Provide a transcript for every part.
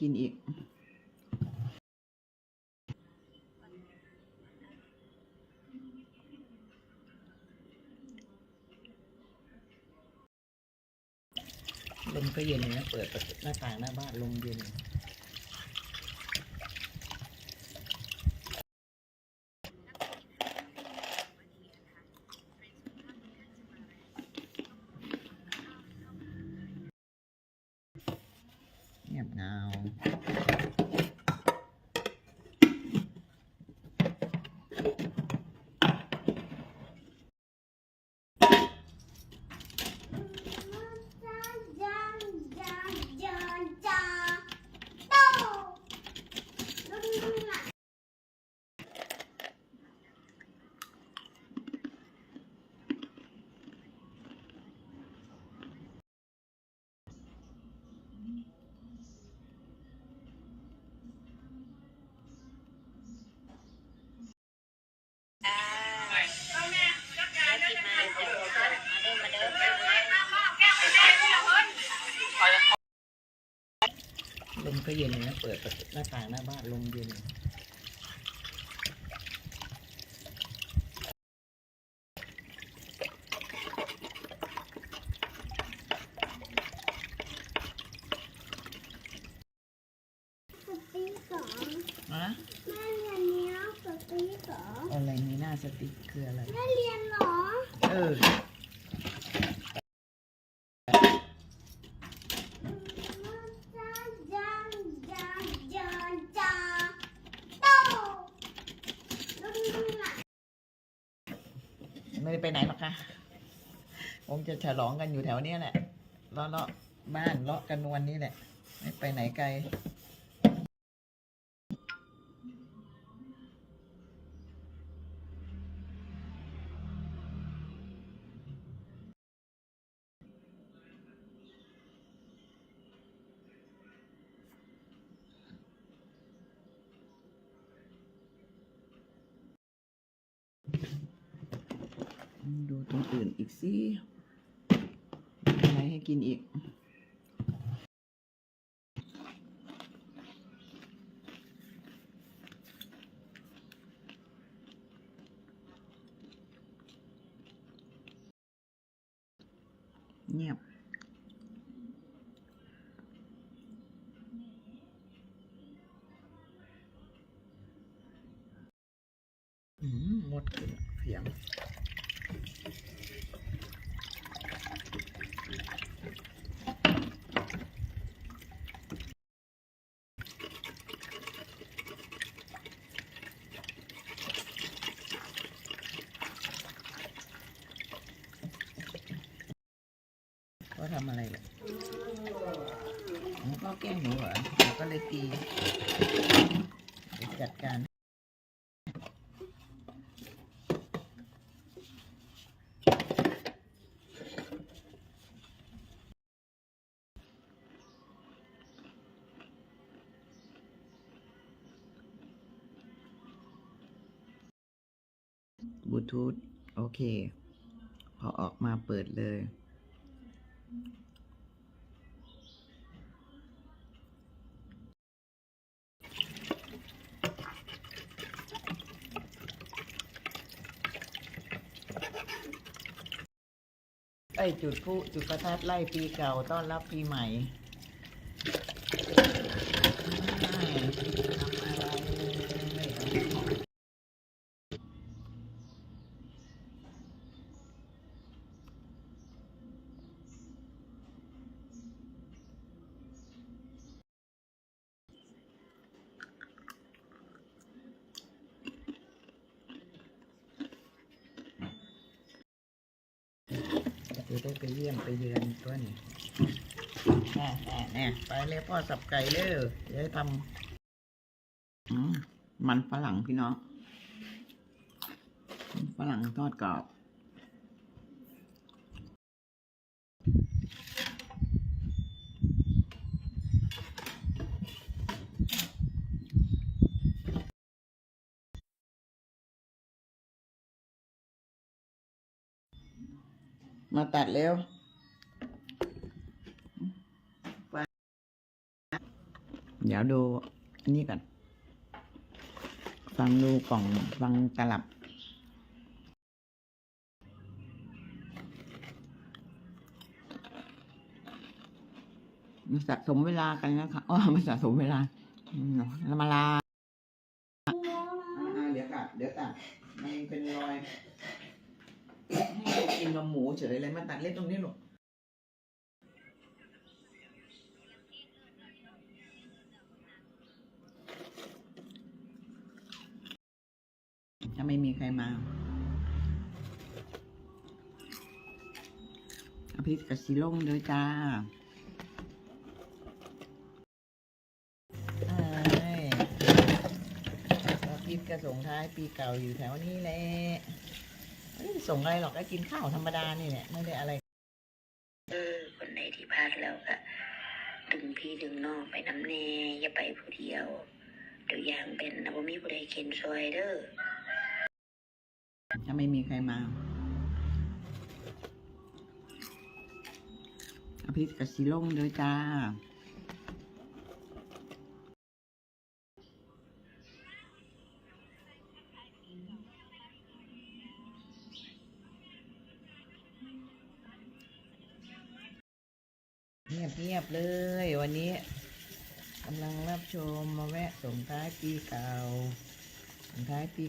กินอีก ลมก็เย็นนะ เปิดประตูหน้าต่างหน้าบ้านลมเย็น เย็นเลยนะเปิดประตูหน้าต่างหน้าบ้านลมเย็นสตีสองนะแม่เรียนเนี้ยสตีสองอะไรมีหน้าสติ๊กคืออะไรแม่เรียนเหรอ เออ จังจังจังจังโต ไปไหนหรอกค่ะคงจะฉลองกันอยู่แถวเนี้ยแหละเลาะเลาะบ้านเลาะกันวันนี้แหละ ไม่ไปไหนไกล ดูตรงอื่นอีกสิอะไรให้กินอีก เงียบ อืมหมดขึ้นเสียง ก็ ทำอะไรล่ะอ๋อก็แกล้งหนูเหรอหนูก็เลยตีเดี๋ยวจัดการบลูทูธโอเค พอออกมาเปิดเลย ไอจุดผู้จุดประทัดไล่ปีเก่าต้อนรับปีใหม่ทำอะไรเลย จะได้ไปเยี่ยมไปเยือนตัวนี้แน่แน่แน่ไปเลยพ่อสับไก่เด้อจะได้ทำมันฝรั่งพี่น้องฝรั่งทอดกรอบ มาตัดเร็วเดี๋ยวดูอันนี้ก่อน ฟังดูกล่องฟังตลับ มาสะสมเวลากันนะคะอ๋อมาสะสมเวลาล้วมาลาเดี๋ยวกัดเดี๋ยวตัดมันเป็นรอยให้ลูกกินนมหมู เฉยเลยมาตัดเล็บตรงนี้ลูกถ้าไม่มีใครมาอาพริกกับสีลงเลยจ้าอ้ยก็พิดก็ส่งท้ายปีเก่าอยู่แถวนี้แหละ ไม่ได้ส่งอะไรหรอกก็กินข้าวธรรมดานี่แหละไม่ได้อะไร เออ คนไหนที่พลาดแล้วก็ดึงพี่ดึงน้องไปน้ำแน่อย่าไปผู้เดียวเดี๋ยวยางเป็นนะว่ามีผู้ใดเข็นซอยเด้อถ้าไม่มีใครมาเอาพริกกับสีลงเลยจ้า ส่งท้ายปีเก่าส่งท้ายปี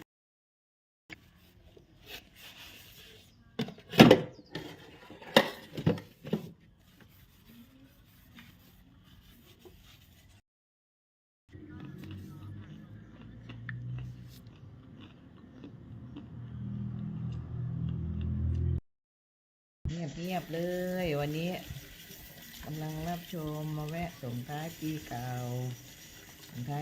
เงียบเงียบๆเลยวันนี้กำลังรับชมมาแวะส่งท้ายปีเก่า ส่งท้า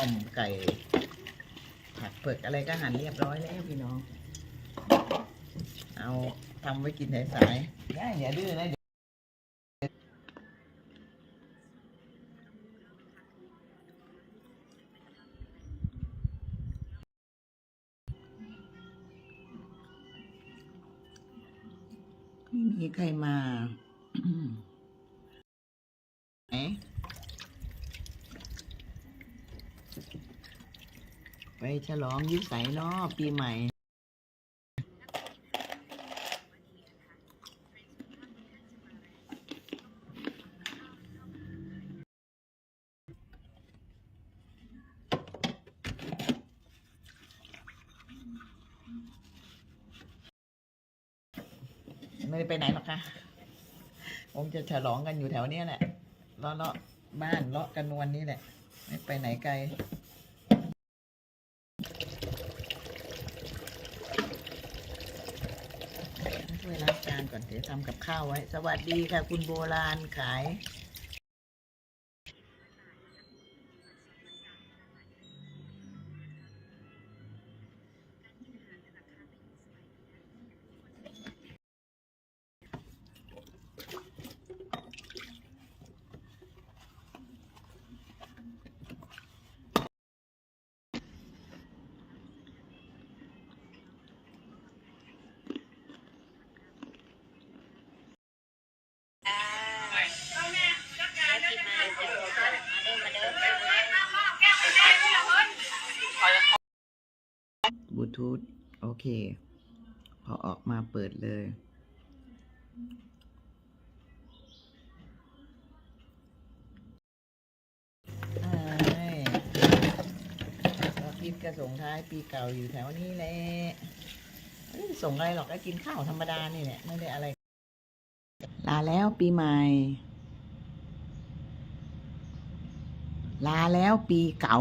อ่อมไก่ ผัดเผือกอะไรก็หั่นเรียบร้อยแล้วพี่น้อง เอาทำไว้กินสายๆได้อย่าดื้อนะไม่มีใครมาไหน ไปฉลองยุคใสเนาะปีใหม่ ไม่ได้ไปไหนหรอกค่ะผมจะฉลองกันอยู่แถวเนี้ยแหละเลาะเลาะบ้านเลาะกันนวลนี่แหละ ไม่ไปไหนไกล วยล้างจานก่อนเดี๋ยวทำกับข้าวไว้ สวัสดีค่ะ คุณโบราณขาย บลูทูธโอเค พอออกมาเปิดเลย กินกระสงท้ายปีเก่าอยู่แถวนี้แหละส่งอะไรหรอกก็กินข้าวธรรมดานี่แหละไม่ได้อะไร ลาแล้วปีใหม่ ลาแล้วปีเก่า